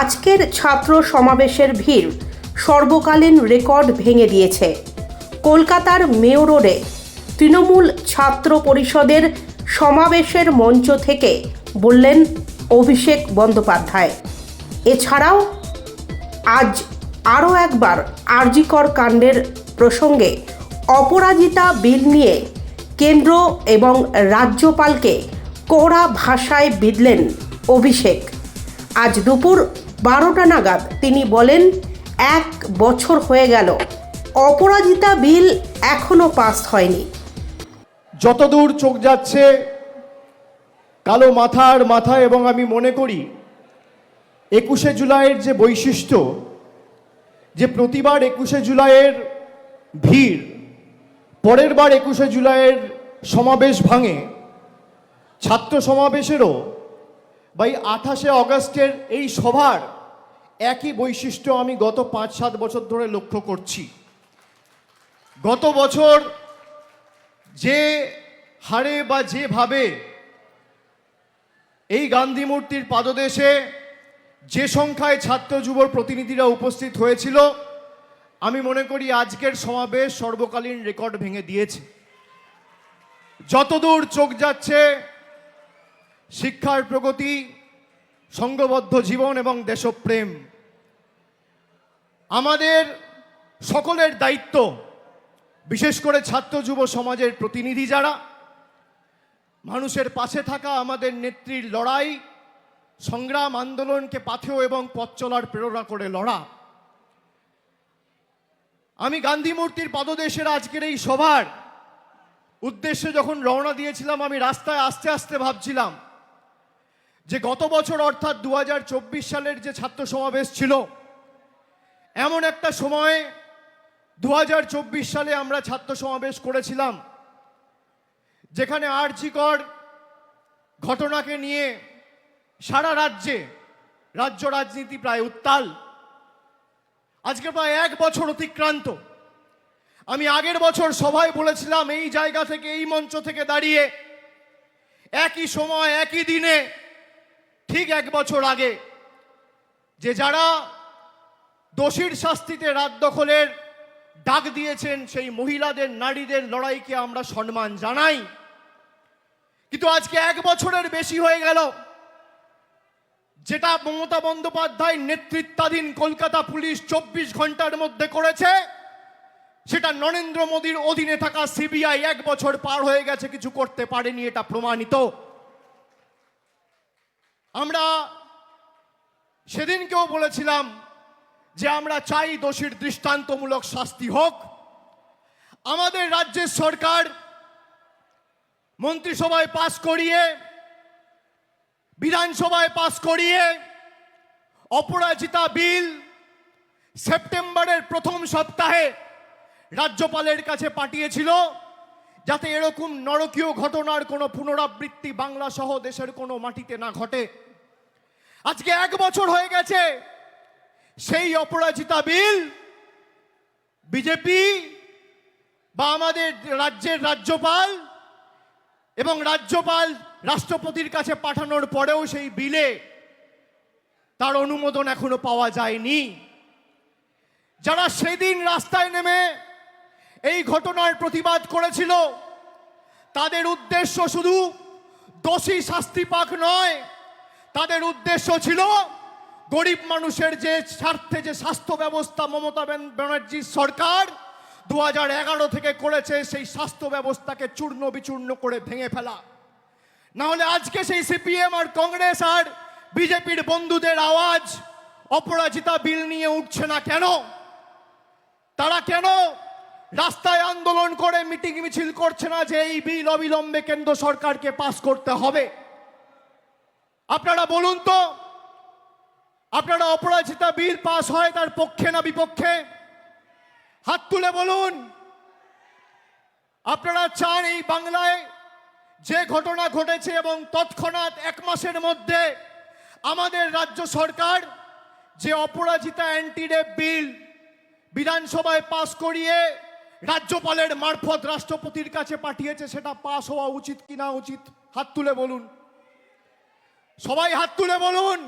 আজকের ছাত্র সমাবেশের ভিড় সর্বকালীন রেকর্ড ভেঙে দিয়েছে। কলকাতার মেয়র রোডে তৃণমূল ছাত্র পরিষদের সমাবেশের মঞ্চ থেকে বললেন অভিষেক বন্দ্যোপাধ্যায়। এছাড়াও আজ আরও একবার আরজিকর কাণ্ডের প্রসঙ্গে অপরাজিতা বিল নিয়ে কেন্দ্র এবং রাজ্যপালকে কড়া ভাষায় বিধলেন অভিষেক। আজ দুপুর বারোটা নাগাদ তিনি বলেন, এক বছর হয়ে গেল। অপরাজিতা বিল এখনও পাস হয়নি। যতদূর চোখ যাচ্ছে, কালো মাথার মাথা এবং আমি মনে করি, একুশে জুলাইয়ের যে বৈশিষ্ট্য, যে প্রতিবার একুশে জুলাইয়ের ভিড়, পরের বার একুশে জুলাইয়ের সমাবেশ ভাঙে, ছাত্র সমাবেশেরও, বা এই আঠাশে অগস্টের এই সভার একই বৈশিষ্ট্য আমি গত পাঁচ, সাত বছর ধরে লক্ষ্য করছি। গত বছর যে হারে বা যেভাবে এই গান্ধী মূর্তির পাদদেশে যে সংখ্যায় ছাত্র যুবর প্রতিনিধিরা উপস্থিত হয়েছিল, আমি মনে করি আজকের সমাবেশ সর্বকালীন রেকর্ড ভেঙে দিয়েছে। যতদূর চোখ যাচ্ছে, শিক্ষার প্রগতি, সংঘবদ্ধ জীবন এবং দেশপ্রেম আমাদের সকলের দায়িত্ব, বিশেষ করে ছাত্র যুব সমাজের প্রতিনিধি যারা, মানুষের পাশে থাকা আমাদের নেত্রীর লড়াই, সংগ্রাম আন্দোলনকে পাথেয় এবং পথ চলার প্রেরণা করে লড়া। আমি গান্ধী মূর্তির পদদেশের আজকের এই সভার উদ্দেশ্যে যখন রওনা দিয়েছিলাম, আমি রাস্তায় আস্তে আস্তে ভাবছিলাম যে গত বছর অর্থাৎ দু হাজার চব্বিশ সালের যে ছাত্র সমাবেশ ছিল এমন একটা সময়ে দু হাজার চব্বিশ সালে আমরা ছাত্র সমাবেশ করেছিলাম, যেখানে আরজিকর ঘটনাকে নিয়ে সারা রাজ্যে, রাজ্য রাজনীতি প্রায় উত্তাল। আজকে প্রায় এক বছর অতিক্রান্ত। আমি আগের বছর সভায় বলেছিলাম, এই জায়গা থেকে, এই মঞ্চ থেকে দাঁড়িয়ে একই সময়, একই দিনে, ঠিক এক বছর আগে, যে যারা দোষীর শাস্তিতে রাত দখলের ডাক দিয়েছেন সেই মহিলাদের, নারীদের লড়াইকে আমরা সম্মান জানাই। কিন্তু আজকে এক বছরের বেশি হয়ে গেল, যেটা মমতা বন্দ্যোপাধ্যায় নেতৃত্বাধীন কলকাতা পুলিশ চব্বিশ ঘণ্টার মধ্যে করেছে, সেটা নরেন্দ্র মোদীর অধীনে থাকা সিবিআই এক বছর পার হয়ে গেছে, কিছু করতে পারেনি, এটা প্রমাণিত। আমরা সেদিনকেও বলেছিলাম যে আমরা চাই দোষীর দৃষ্টান্তমূলক শাস্তি হোক। আমাদের রাজ্যের সরকার মন্ত্রিসভায় পাশ করিয়ে, বিধানসভায় পাশ করিয়ে অপরাজিতা বিল সেপ্টেম্বরের প্রথম সপ্তাহে রাজ্যপালের কাছে পাঠিয়েছিল, যাতে এরকম নরকীয় ঘটনার কোনো পুনরাবৃত্তি বাংলা সহ দেশের কোনো মাটিতে না ঘটে। আজকে এক বছর হয়ে গেছে সেই অপরাজিতা বিল বিজেপি বা আমাদের রাজ্যের রাজ্যপাল এবং রাজ্যপাল রাষ্ট্রপতির কাছে পাঠানোর পরেও সেই বিলে তার অনুমোদন এখনও পাওয়া যায়নি। যারা সেদিন রাস্তায় নেমে এই ঘটনার প্রতিবাদ করেছিল, তাদের উদ্দেশ্য শুধু দোষী শাস্তি পাক নয়, তাদের উদ্দেশ্য ছিল গরিব মানুষের যে স্বার্থে যে স্বাস্থ্য ব্যবস্থা মমতা ব্যানার্জির সরকার দু এগারো থেকে করেছে, সেই স্বাস্থ্য ব্যবস্থাকে চূর্ণ বিচূর্ণ করে ভেঙে ফেলা। না হলে আজকে সেই সিপিএম আর কংগ্রেস আর বিজেপির বন্ধুদের আওয়াজ অপরাজিতা বিল নিয়ে উঠছে না কেন? তারা কেন রাস্তায় আন্দোলন করে, মিটিং মিছিল করছে না যে এই বিল অবিলম্বে কেন্দ্র সরকারকে পাস করতে হবে? আপনারা বলুন তো আপনারা অপরাজিতা বিল পাস হয় তার পক্ষে না বিপক্ষে? হাত তুলে বলুন। আপনারা চান এই বাংলায় যে ঘটনা ঘটেছে এবং তৎক্ষণাৎ এক মাসের মধ্যে আমাদের রাজ্য সরকার যে অপরাজিতা অ্যান্টি রেপ বিল বিধানসভায় পাস করিয়ে রাজ্যপালের মারফত রাষ্ট্রপতির কাছে পাঠিয়েছে, সেটা পাস হওয়া উচিত কিনা উচিত? হাত তুলে বলুন। সবাই হাত তুলে বলুন।